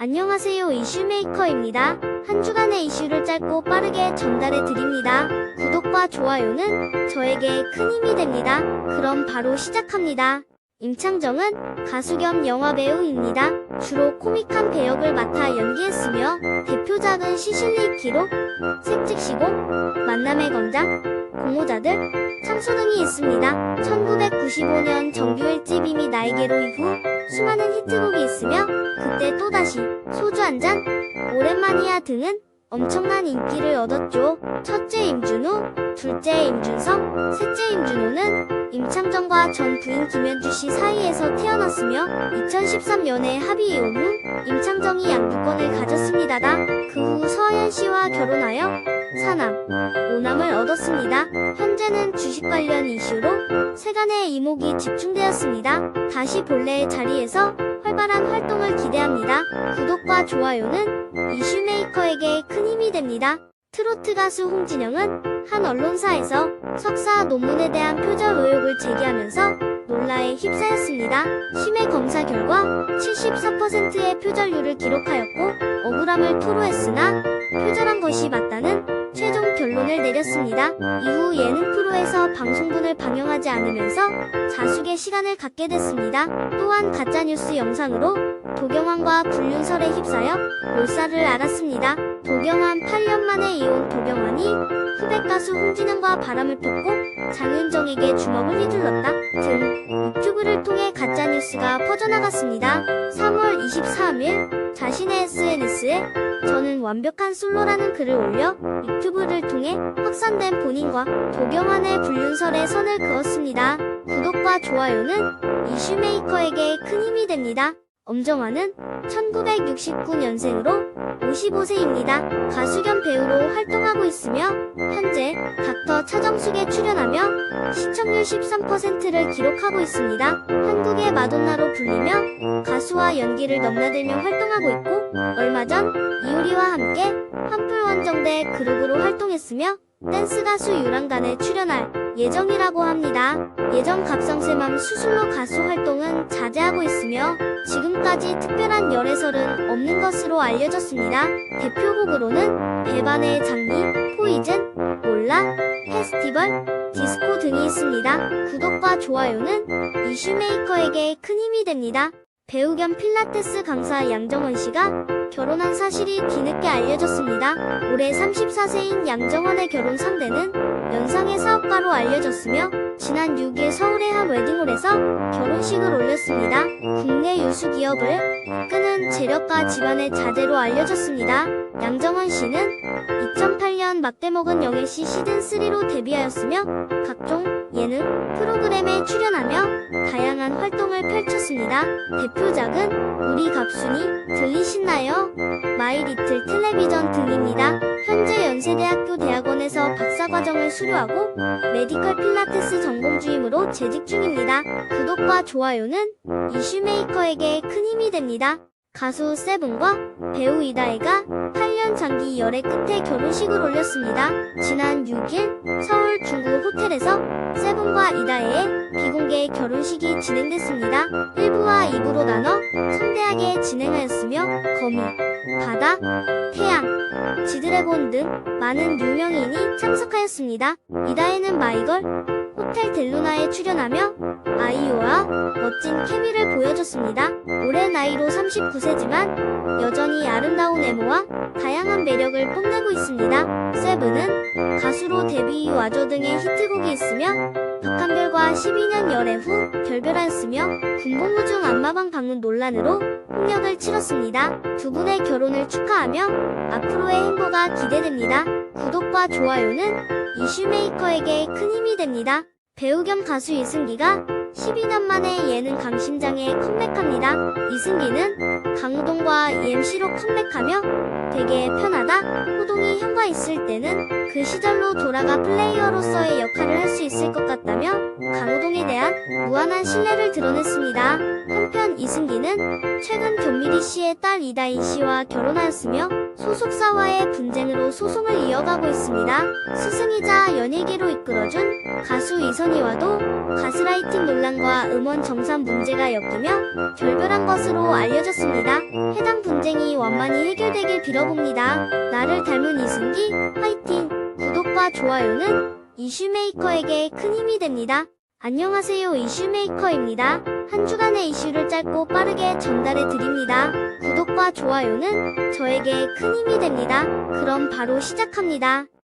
안녕하세요 이슈메이커입니다. 한 주간의 이슈를 짧고 빠르게 전달해 드립니다. 구독과 좋아요는 저에게 큰 힘이 됩니다. 그럼 바로 시작합니다. 임창정은 가수 겸 영화배우입니다. 주로 코믹한 배역을 맡아 연기했으며 대표작은 시실리 기록, 색즉시공, 만남의 광장, 공모자들, 창수 등이 있습니다. 1995년 정규 1집 이미 나에게로 이후 수많은 히트곡이 있으며 그때 또다시 소주 한 잔, 오랜만이야 등은 엄청난 인기를 얻었죠. 첫째 임준호, 둘째 임준성, 셋째 임준호는 임창정과 전 부인 김현주 씨 사이에서 태어났으며 2013년에 합의 이혼 후 임창정이 양두권을 가졌습니다다. 그 후 서하연 씨와 결혼하여 사남, 오남을 얻었습니다. 현재는 주식 관련 이슈로 세간의 이목이 집중되었습니다. 다시 본래의 자리에서 활발한 활동을 기대합니다. 구독과 좋아요는 이슈메이커에게 큰 힘이 됩니다. 트로트 가수 홍진영은 한 언론사에서 석사 논문에 대한 표절 의혹을 제기하면서 논란에 휩싸였습니다. 심해 검사 결과 74%의 표절률을 기록하였고 억울함을 토로했으나 표절한 것이 맞다는 최종 결론을 내렸습니다. 이후 예능 프로에서 방송분을 방영하지 않으면서 자숙의 시간을 갖게 됐습니다. 또한 가짜뉴스 영상으로 도경환과 불륜설에 휩싸여 몰살을 알았습니다. 도경환 8년 만에 이혼 도경환이 후배 가수 홍진영과 바람을 폈고 장윤정에게 주먹을 휘둘렀다 등 유튜브를 통해 가짜뉴스가 퍼져나갔습니다. 3월 23일 자신의 SNS에 저는 완벽한 솔로라는 글을 올려 유튜브를 통해 확산된 본인과 도경환의 불륜설에 선을 그었습니다. 구독과 좋아요는 이슈메이커에게 큰 힘이 됩니다. 엄정화는 1969년생으로 55세입니다. 가수 겸 배우로 활동하고 있으며 현재 닥터 차정숙에 출연하며 시청률 13%를 기록하고 있습니다. 한국의 마돈나로 불리며 가수와 연기를 넘나들며 활동하고 있고 얼마 전 이효리와 함께 한풀 원정대 그룹으로 활동했으며 댄스 가수 유랑단에 출연할 예정이라고 합니다. 예정 갑상쇠맘 수술로 가수 활동은 자제하고 있으며 지금까지 특별한 열애설은 없는 것으로 알려졌습니다. 대표곡으로는 배반의 장미, 포이즌, 몰라, 페스티벌, 디스코 등이 있습니다. 구독과 좋아요는 이슈메이커에게 큰 힘이 됩니다. 배우 겸 필라테스 강사 양정원 씨가 결혼한 사실이 뒤늦게 알려졌습니다. 올해 34세인 양정원의 결혼 상대는 연상의 사업가로 알려졌으며 지난 6일 서울의 한 웨딩홀에서 결혼식을 올렸습니다. 국내 유수 기업을 이끄는 재력가 집안의 자제로 알려졌습니다. 양정원 씨는 2008년 막대먹은 영애씨 시즌3로 데뷔하였으며 각종 예능 프로그램에 출연하며 다양한 활동을 펼쳤습니다. 대표작은 우리 갑순이 들리시나요? 마이 리틀 텔레비전 등입니다. 현재 연세대학교 대학원에서 박사과정을 수료하고 메디컬 필라테스 전공 주임으로 재직 중입니다. 구독과 좋아요는 이슈메이커에게 큰 힘이 됩니다. 가수 세븐과 배우 이다혜가 8년 장기 열애 끝에 결혼식을 올렸습니다. 지난 6일 서울 중구 호텔에서 세븐과 이다혜의 비공개 결혼식이 진행됐습니다. 1부와 2부로 나눠 성대하게 진행하였으며 거미, 바다, 태양, 지드래곤 등 많은 유명인이 참석하였습니다. 이다혜는 마이걸, 호텔 델루나에 출연하며 아이유와 멋진 케미를 보여줬습니다. 올해 나이로 39세지만 여전히 아름다운 외모와 다양한 매력을 뽐내고 있습니다. 세븐은 가수로 데뷔 이후 와줘 등의 히트곡이 있으며 박한별과 12년 열애 후 결별하였으며 군복무 중 안마방 방문 논란으로 폭력을 치렀습니다. 두 분의 결혼을 축하하며 앞으로의 행보가 기대됩니다. 구독과 좋아요는 이슈메이커에게 큰 힘이 됩니다. 배우 겸 가수 이승기가 12년 만에 예능 강심장에 컴백합니다. 이승기는 강호동과 EMC로 컴백하며 되게 편하다. 호동이 형과 있을 때는 그 시절로 돌아가 플레이어로서의 역할을 할 수 있을 것 같다며 강호동에 대한 무한한 신뢰를 드러냈습니다. 한편 이승기는 최근 견미리 씨의 딸 이다인 씨와 결혼하였으며 소속사와의 분쟁으로 소송을 이어가고 있습니다. 스승이자 연예계로 이끌어준 가수 이선희와도 가스라이팅 논란 논란과 음원 정산 문제가 엮이며 결별한 것으로 알려졌습니다. 해당 분쟁이 원만히 해결되길 빌어봅니다. 나를 닮은 이승기, 화이팅! 구독과 좋아요는 이슈메이커에게 큰 힘이 됩니다. 안녕하세요 이슈메이커입니다. 한 주간의 이슈를 짧고 빠르게 전달해 드립니다. 구독과 좋아요는 저에게 큰 힘이 됩니다. 그럼 바로 시작합니다.